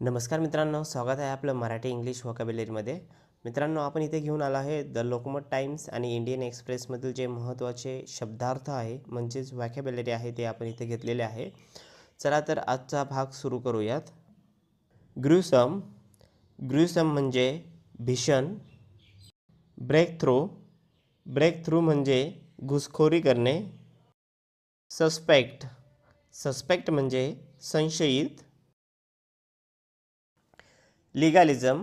नमस्कार मित्रांनो स्वागत आहे आपलं मराठी इंग्लिश वॉकॅबलरीमध्ये मित्रांनो आपण इथे घेऊन आलो आहे the Lokmat Times and Indian एक्सप्रेसमधील जे महत्त्वाचे शब्दार्थ आहे म्हणजेच वॅकॅबलरी आहे ते आपण इथे घेतलेले आहे. चला तर आजचा भाग सुरू करूयात. ग्रुसम ग्रुसम म्हणजे भीषण. ब्रेक थ्रू ब्रेक थ्रू म्हणजे घुसखोरी करणे. सस्पेक्ट सस्पेक्ट म्हणजे संशयित. लिगालिझम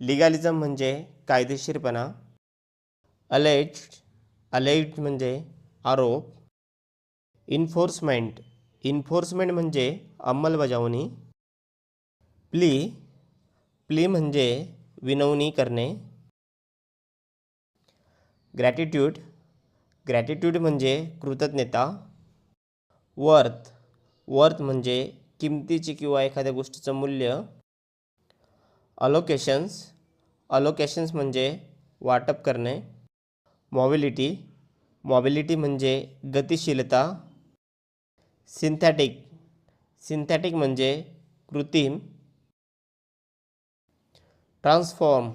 लिगालिझम म्हणजे कायदेशीरपणा. अलेज अलेज म्हणजे आरोप. इन्फोर्समेंट इन्फोर्समेंट म्हणजे अंमलबजावणी. प्ली प्ली म्हणजे विनवणी करणे. ग्रॅटिट्यूड ग्रॅटिट्यूड म्हणजे कृतज्ञता. वर्थ वर्थ म्हणजे किमतीची किंवा एखाद्या गोष्टीचं मूल्य. अलोकेशन्स अलोकेशन्स म्हणजे वाटप करणे. मॉबिलिटी मॉबिलिटी म्हणजे गतिशीलता. सिंथॅटिक सिंथॅटिक म्हणजे कृत्रिम. ट्रान्सफॉर्म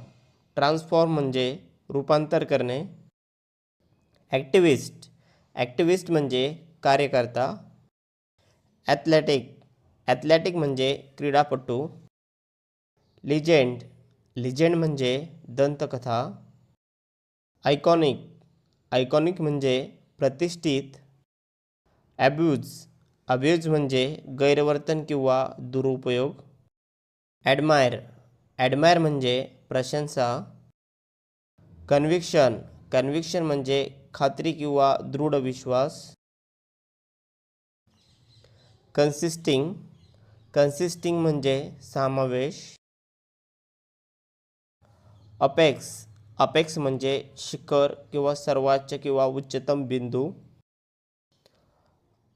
ट्रान्सफॉर्म म्हणजे रूपांतर करणे. ॲक्टिविस्ट ॲक्टिविस्ट म्हणजे कार्यकर्ता. ॲथलेटिक ॲथलेटिक म्हणजे क्रीडापटू. लिजेंड लिजेंड म्हणजे दंतकथा आयकॉनिक आयकॉनिक म्हणजे प्रतिष्ठित ॲब्यूज अब्यूज म्हणजे गैरवर्तन किंवा दुरुपयोग ॲडमायर ॲडमायर म्हणजे प्रशंसा कन्व्हिक्शन कन्व्हिक्शन म्हणजे खात्री किंवा दृढ विश्वास कन्सिस्टिंग कन्सिस्टिंग म्हणजे समावेश अपेक्स. अपेक्स म्हणजे शिखर किंवा सर्वोच्च किंवा उच्चतम बिंदू.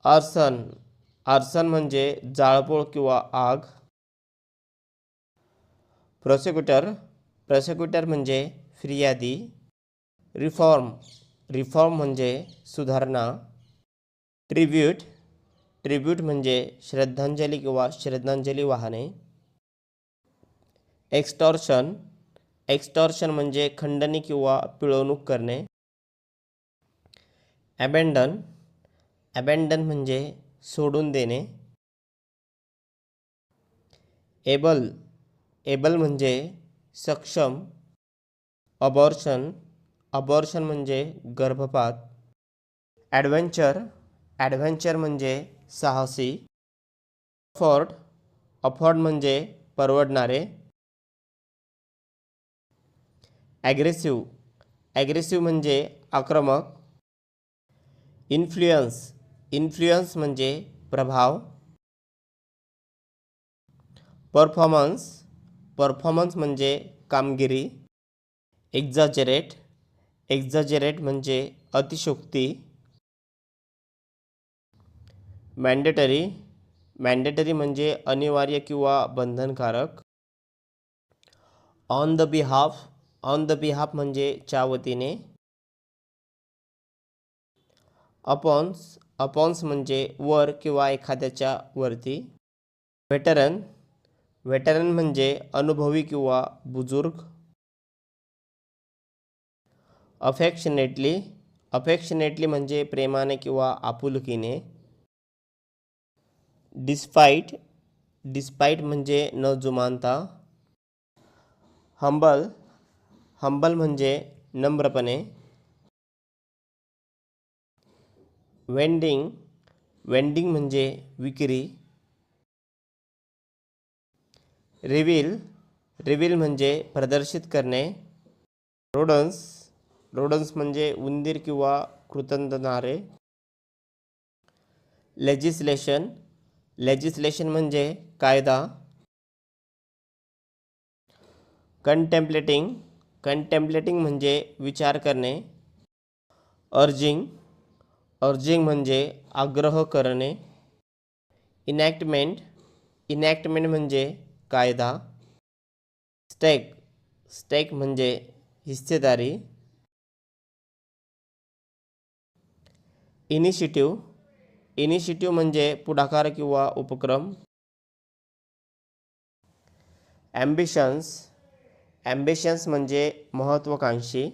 आर्सन. आर्सन म्हणजे जाळपोळ किंवा आग. प्रोसिक्युटर. प्रोसिक्युटर म्हणजे फिर्यादी. रिफॉर्म. रिफॉर्म म्हणजे सुधारणा. ट्रिब्यूट. ट्रिब्यूट म्हणजे श्रद्धांजली किंवा श्रद्धांजली वाहने. एक्स्टॉर्शन. एक्स्टॉर्शन म्हणजे खंडणी किंवा पिळवणूक करणे. ॲबेंडन ॲबेंडन म्हणजे सोडून देणे. एबल एबल म्हणजे सक्षम. अबॉर्शन अबॉर्शन म्हणजे गर्भपात. ॲडव्हेंचर ॲडव्हेंचर म्हणजे साहसी. अफोर्ड अफोर्ड म्हणजे परवडणारे. ॲग्रेसिव्ह. ॲग्रेसिव्ह म्हणजे आक्रमक. इन्फ्लुएन्स. इन्फ्लुएन्स म्हणजे प्रभाव. परफॉर्मन्स. परफॉर्मन्स म्हणजे कामगिरी. एक्झाजरेट. एक्झाजरेट म्हणजे अतिशोक्ती. मॅन्डेटरी. मॅन्डेटरी म्हणजे अनिवार्य किंवा बंधनकारक. On the behalf. On the behalf म्हणजे च्या वतीने. अपॉन्स अपॉन्स म्हणजे वर किंवा एखाद्याच्या वरती. वेटरन वेटरन म्हणजे अनुभवी किंवा बुजुर्ग. अफेक्शनेटली अफेक्शनेटली म्हणजे प्रेमाने किंवा आपुलकीने. डिस्पाईट डिस्पाईट म्हणजे न जुमानता. हंबल हंबल म्हणजे नम्रपणे. वेंडिंग वेंडिंग म्हणजे विक्री. रिव्हील रिव्हील म्हणजे प्रदर्शित करणे. रोडन्स रोडन्स म्हणजे उंदीर किंवा कृतंतनारे लेजिस्लेशन लेजिस्लेशन म्हणजे कायदा. कंटेम्प्लेटिंग कंटेम्प्लेटिंग म्हणजे विचार करणे अर्जिंग अर्जिंग म्हणजे आग्रह करणे इनॅक्टमेंट इनॅक्टमेंट म्हणजे कायदा स्टेक स्टेक म्हणजे हिस्सेदारी इनिशिटिव्ह इनिशिटिव्ह म्हणजे पुढाकार किंवा उपक्रम ॲम्बिशन्स ॲम्बिशन्स म्हणजे महत्त्वाकांक्षी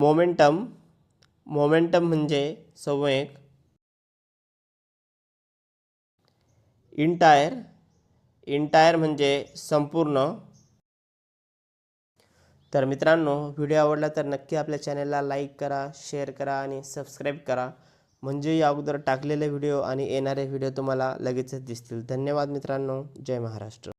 मोमेंटम मोमेंटम म्हणजे संवेग. इंटायर इंटायर म्हणजे संपूर्ण. तर मित्रांनो व्हिडिओ आवडला तर नक्की आपल्या चॅनलला लाईक करा शेअर करा आणि सबस्क्राईब करा. म्हणजे या अगोदर टाकलेले व्हिडिओ आणि येणारे व्हिडिओ तुम्हाला लगेचच दिसतील. धन्यवाद मित्रांनो. जय महाराष्ट्र.